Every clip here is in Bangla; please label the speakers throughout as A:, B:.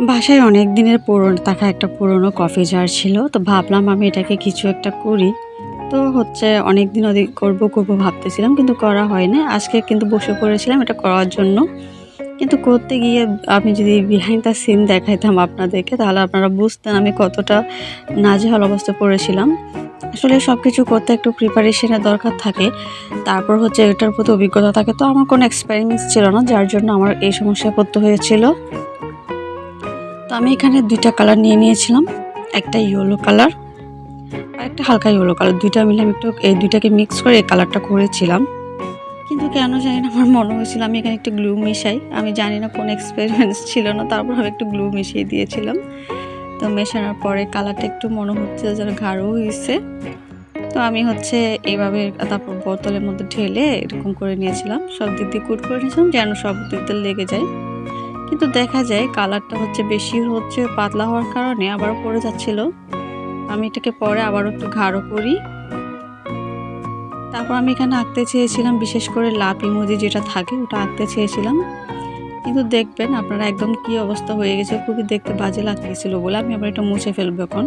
A: বাসায় অনেক দিনের পুরনো থাকা একটা পুরনো কফি জার ছিল, তো ভাবলাম আমি এটাকে কিছু একটা করি। তো হচ্ছে অনেক দিন ওদিক করব করব ভাবতেছিলাম, কিন্তু করা হয় না। আজকে কিন্তু বসে পড়েছিলাম এটা করার জন্য। কিন্তু করতে গিয়ে আমি যদি বিহাইন্ড দ্য সিন দেখাইতাম আপনাদেরকে, তাহলে আপনারা বুঝতেন আমি কতটা নাজেহাল অবস্থায় পড়েছিলাম। আসলে সব কিছু করতে একটু প্রিপারেশনের দরকার থাকে। তারপর হচ্ছে এটার প্রতি অভিজ্ঞতা থাকে। তো আমার কোনো এক্সপেরিমেন্স ছিল না, যার জন্য আমার এই সমস্যায় পড়তে হয়েছিল। তো আমি এখানে দুইটা কালার নিয়ে নিয়েছিলাম। একটা ইয়েলো কালার আর একটা হালকা ইয়েলো কালার। দুইটা মিলে আমি একটু এই দুইটাকে মিক্স করে এই কালারটা করেছিলাম। কিন্তু কেন জানি না, আমার মনে হয়েছিল আমি এখানে একটু গ্লু মিশাই। আমি জানি না কোন এক্সপেরিমেন্টস ছিল না, তারপর আমি একটু গ্লু মিশিয়ে দিয়েছিলাম। তো মেশানোর পরে কালারটা একটু মনে হচ্ছে যেন গাঢ় হয়েছে তো আমি হচ্ছে এইভাবে তারপর বোতলের মধ্যে ঢেলে এরকম করে নিয়েছিলাম। সব দিক দিয়ে কুট করে নিয়েছিলাম, যেন সব দিক দিয়ে লেগে যায়। কিন্তু দেখা যায় কালারটা হচ্ছে বেশি হচ্ছে, পাতলা হওয়ার কারণে আবার পরে যাচ্ছিল। আমি এটাকে পরে আবার একটু ঘাড়ো করি। তারপর আমি এখানে আঁকতে চেয়েছিলাম, বিশেষ করে লাভ ইমোজি যেটা থাকে ওটা আঁকতে চেয়েছিলাম। কিন্তু দেখবেন আপনারা একদম কি অবস্থা হয়ে গেছে, খুবই দেখতে বাজে লাগতেছিল বলে আমি আবার এটা মুছে ফেলব এখন।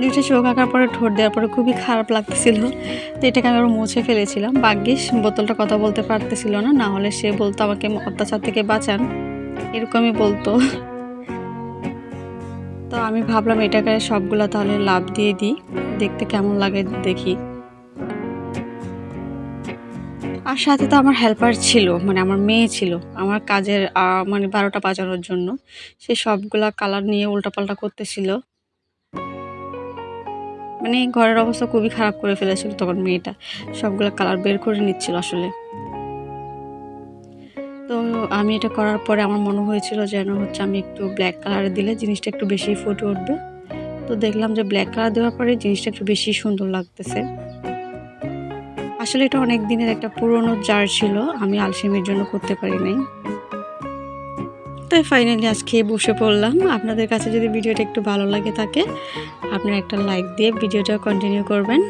A: দুইটা চোখ আঁকার পরে ঠোঁট দেওয়ার পরে খুবই খারাপ লাগতেছিল। তো এটাকে আমি আবার মুছে ফেলেছিলাম। ভাগ্যিস বোতলটা কথা বলতে পারতেছিল না না হলে সে বলতো আমাকে অত্যাচার থেকে বাঁচান। এরকমই বলতো। তো আমি ভাবলাম এটাকে সবগুলো তাহলে লাভ দিয়ে দিই। দেখতে কেমন লাগে দেখি। আর সাথে তো আমার হেল্পার ছিল মানে আমার মেয়ে ছিল। আমার কাজের মানে বারোটা বাজানোর জন্য। সে সবগুলা কালার নিয়ে উল্টাপাল্টা করতেছিল। মানে ঘরের অবস্থা খুবই খারাপ করে ফেলেছিল তখন মেয়েটা। সবগুলো কালার বের করে নিচ্ছিল আসলে। তো আমি এটা করার পরে আমার মনে হয়েছিল যেন হচ্ছে আমি একটু ব্ল্যাক কালার দিলে জিনিসটা একটু বেশি ফুটে উঠবে। তো দেখলাম যে ব্ল্যাক কালার দেওয়ার পরে জিনিসটা একটু বেশি সুন্দর লাগতেছে। আসলে এটা অনেক দিনের একটা পুরনো জার ছিল, আমি আলসেমির জন্য করতে পারি নাই। তাই ফাইনালি আজকে বসে পড়লাম। আপনাদের কাছে যদি ভিডিওটা একটু ভালো লাগে থাকে, আপনারা একটা লাইক দিয়ে ভিডিওটা কন্টিনিউ করবেন।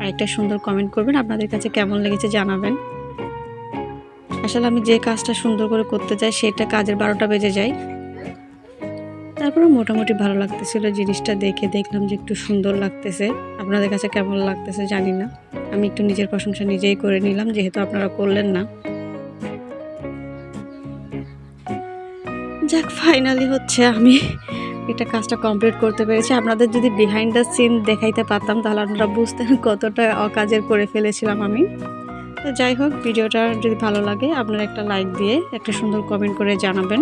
A: আর একটা সুন্দর কমেন্ট করবেন, আপনাদের কাছে কেমন লেগেছে জানাবেন। আসলে আমি যে কাজটা সুন্দর করে করতে চাই সেটা কাজের বারোটা বেজে যায়। তারপরে মোটামুটি ভালো লাগতেছিল জিনিসটা দেখে, দেখলাম যে একটু সুন্দর লাগতেছে। আপনাদের কাছে কেমন লাগতেছে জানি না। আমি একটু নিজের প্রশংসা নিজেই করে নিলাম, যেহেতু আপনারা করলেন না। যাক ফাইনালি হচ্ছে আমি এটা কাজটা কমপ্লিট করতে পেরেছি। আপনাদের যদি বিহাইন্ড দ্য সিন দেখাইতে পারতাম, তাহলে আপনারা বুঝতেন কতটা অকাজের করে ফেলেছিলাম আমি। তো যাই হোক, ভিডিওটা যদি ভালো লাগে, আপনারা একটা লাইক দিয়ে একটা সুন্দর কমেন্ট করে জানাবেন।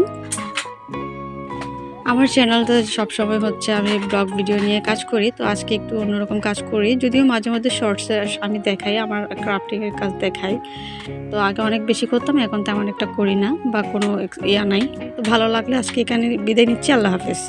A: আমার চ্যানেল তো সবসময় হচ্ছে আমি ব্লগ ভিডিও নিয়ে কাজ করি, তো আজকে একটু অন্যরকম কাজ করি। যদিও মাঝে মধ্যে শর্টসে আমি দেখাই, আমার ক্রাফটিংয়ের কাজ দেখাই। তো আগে অনেক বেশি করতাম, এখন তেমন একটা করি না বা কোনো ইয়া নাই। তো ভালো লাগলে আজকে এখানে বিদায় নিচ্ছি, আল্লাহ হাফেজ।